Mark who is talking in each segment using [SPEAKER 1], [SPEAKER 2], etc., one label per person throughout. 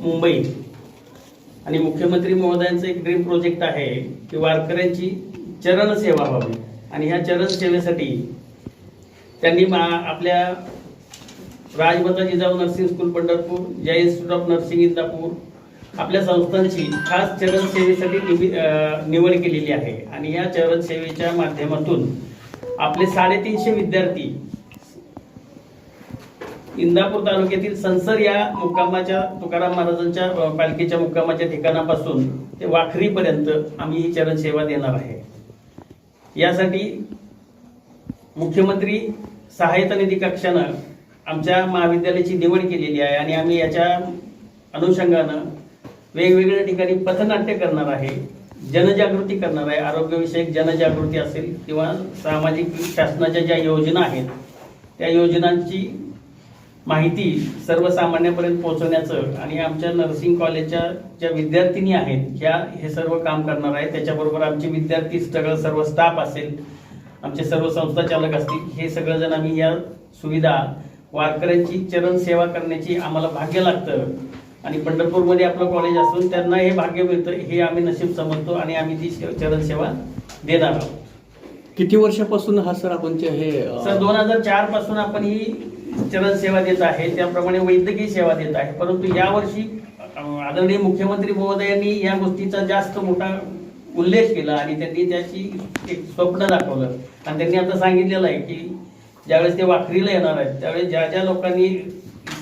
[SPEAKER 1] मुंबई. आणि मुख्यमंत्री महोदयांचं एक ड्रीम प्रोजेक्ट आहे की वारकऱ्यांची चरणसेवा व्हावी. आणि ह्या चरणसेवेसाठी त्यांनी मा आपल्या Rajmata Jijau nursing school Pandharpur Jai institute of nursing Indapur आपल्या संस्थांची खास चरणसेवेसाठी निवि- निवड केलेली आहे. आणि या चरणसेवेच्या माध्यमातून आपले साडेतीनशे विद्यार्थी इंदापूर तालुक्यातील संसर या मुक्कामाच्या तुकाराम महाराजांच्या पालखीच्या मुक्कामाच्या ठिकाणापासून ते वाखरीपर्यंत आम्ही ही चरण सेवा देणार आहे. यासाठी मुख्यमंत्री सहायता निधी कक्षानं आमच्या महाविद्यालयाची निवड केलेली आहे आणि आम्ही याच्या अनुषंगानं वेगवेगळ्या ठिकाणी पथनाट्य करणार आहे जनजागृती करणार आहे. आरोग्यविषयक जनजागृती असेल किंवा सामाजिक शासनाच्या ज्या योजना आहेत त्या योजनांची माहिती सर्वसामान्यांपर्यंत पोहोचवण्याचं आणि आमच्या नर्सिंग कॉलेजच्या ज्या विद्यार्थिनी आहेत ह्या हे सर्व काम करणार आहेत त्याच्याबरोबर आमचे विद्यार्थी सगळं सर्व स्टाफ असेल आमचे सर्व संस्था चालक असतील हे सगळेजण आम्ही या सुविधा वारकऱ्यांची चरण सेवा करण्याची आम्हाला भाग्य लागतं. आणि पंढरपूरमध्ये आपलं कॉलेज असून त्यांना हे भाग्य मिळतं हे आम्ही नशीब समजतो आणि आम्ही ती चरण सेवा देणार आहोत.
[SPEAKER 2] किती वर्षापासून हा सर आपण हे
[SPEAKER 1] सर दोन हजार चारपासून आपण ही चरण सेवा देत आहे त्याप्रमाणे वैद्यकीय सेवा देत आहे. परंतु यावर्षी आदरणीय मुख्यमंत्री महोदयांनी या गोष्टीचा जास्त मोठा उल्लेख केला आणि त्यांनी त्याची एक स्वप्न दाखवलं. आणि त्यांनी आता सांगितलेलं आहे की ज्यावेळेस ते वाखरीला येणार आहेत त्यावेळेस ज्या ज्या लोकांनी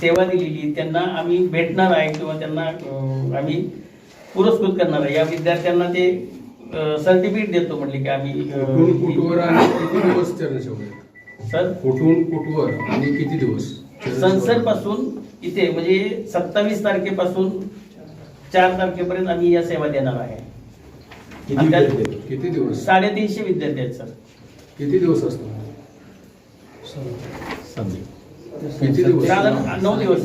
[SPEAKER 1] सेवा दिलेली त्यांना आम्ही भेटणार आहे किंवा त्यांना आम्ही पुरस्कृत करणार आहे. या विद्यार्थ्यांना ते सर्टिफिकेट देतो म्हटले की आम्ही सर?
[SPEAKER 3] कुठून कुठवर आणि किती दिवस?
[SPEAKER 1] संसदपासून इथे म्हणजे सत्तावीस तारखेपासून चार तारखेपर्यंत आम्ही या सेवा देणार आहे.
[SPEAKER 3] किती दिवस?
[SPEAKER 1] साडेतीनशे विद्यार्थी आहेत सर.
[SPEAKER 3] किती दिवस असतात किती दिवस?
[SPEAKER 1] साधारण नऊ दिवस.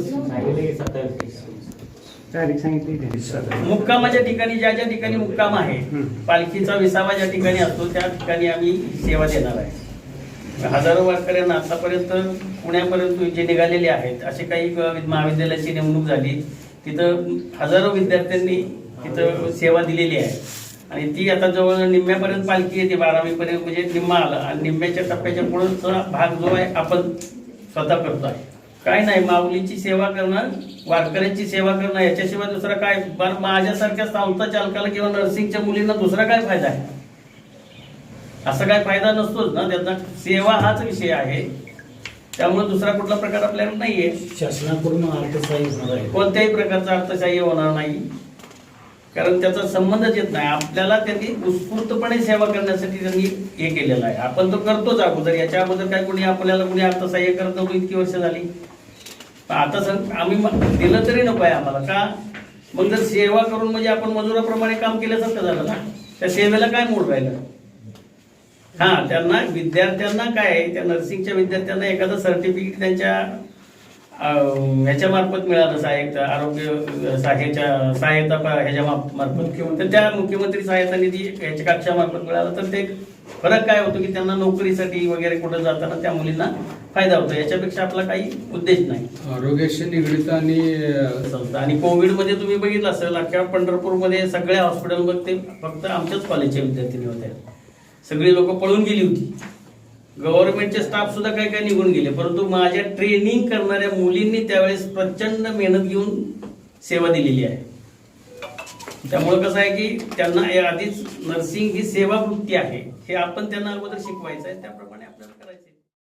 [SPEAKER 1] मुक्कामाच्या ठिकाणी ज्या ज्या ठिकाणी मुक्काम आहे पालखीचा विसावा ज्या ठिकाणी असतो त्या ठिकाणी आम्ही सेवा देणार आहे. हजारो वारकऱ्यांना आतापर्यंत पुण्यापर्यंत जे निघालेले आहेत असे काही महाविद्यालयाची नेमणूक झाली. तिथं हजारो विद्यार्थ्यांनी तिथं सेवा दिलेली आहे. आणि ती आता जवळ निम्म्यापर्यंत पालखी येते बारावीपर्यंत म्हणजे निम्मा आला. आणि निम्म्याच्या टप्प्याच्या पुढचा भाग जो आहे आपण स्वतः करतो आहे काय नाही माऊलीची सेवा करणं वारकऱ्यांची सेवा करणं याच्याशिवाय दुसरा काय? बरं माझ्यासारख्या संस्था चालकाला किंवा नर्सिंगच्या मुलींना दुसरा काय फायदा आहे? असा काय फायदा नसतोच ना त्यांना सेवा हाच विषय आहे. त्यामुळे दुसरा कुठला प्रकार आपल्याला नाहीये.
[SPEAKER 4] शासनाकडून होणार आहे.
[SPEAKER 1] कोणत्याही प्रकारचा अर्थशाही होणार नाही. कारण त्याचा संबंधच येत नाही. आपल्याला त्यांनी उत्स्फूर्तपणे सेवा करण्यासाठी त्यांनी हे केलेलं आहे. आपण तो करतोच अगोदर. याच्या अगोदर काय कोणी आपल्याला कोणी अर्थसहाय्य करत नव्हतं इतकी वर्ष झाली. आता सर आम्ही दिलं तरी नको आहे आम्हाला. का? मग जर सेवा करून म्हणजे आपण मजुराप्रमाणे काम केल्यासारखं झालं ना त्या सेवेला काय मोड राहिलं? हा त्यांना विद्यार्थ्यांना काय त्या नर्सिंगच्या विद्यार्थ्यांना एखादं सर्टिफिकेट त्यांच्या अं, ह्याच्या मार्फत मिळालं सहाय्यक आरोग्य सहाय्याच्या सहायता पा- ह्याच्या मार्फत. तर त्या मुख्यमंत्री सहायता निधी ह्याच्या कक्षामार्फत मिळालं. तर ते फरक काय होतो की त्यांना नोकरीसाठी वगैरे कुठं जाताना त्या मुलींना फायदा होतो. याच्यापेक्षा आपला काही उद्देश नाही.
[SPEAKER 3] आरोग्याशी निगडीत आणि
[SPEAKER 1] संस्था. आणि कोविडमध्ये तुम्ही बघितलं असेल अख्ख्या पंढरपूरमध्ये सगळ्या हॉस्पिटलमध्ये ते फक्त आमच्याच कॉलेजच्या विद्यार्थिनी होत्या. सगळी लोक पळून गेली होती. गव्हर्नमेंटचे स्टाफ सुद्धा काही काही निघून गेले. परंतु माझ्या ट्रेनिंग करणाऱ्या मुलींनी त्यावेळेस प्रचंड मेहनत घेऊन सेवा दिलेली आहे. त्यामुळे कसं आहे की त्यांना हे आधीच नर्सिंग ही सेवा वृत्ती आहे. हे आपण त्यांना अगोदर शिकवायचं आहे. त्याप्रमाणे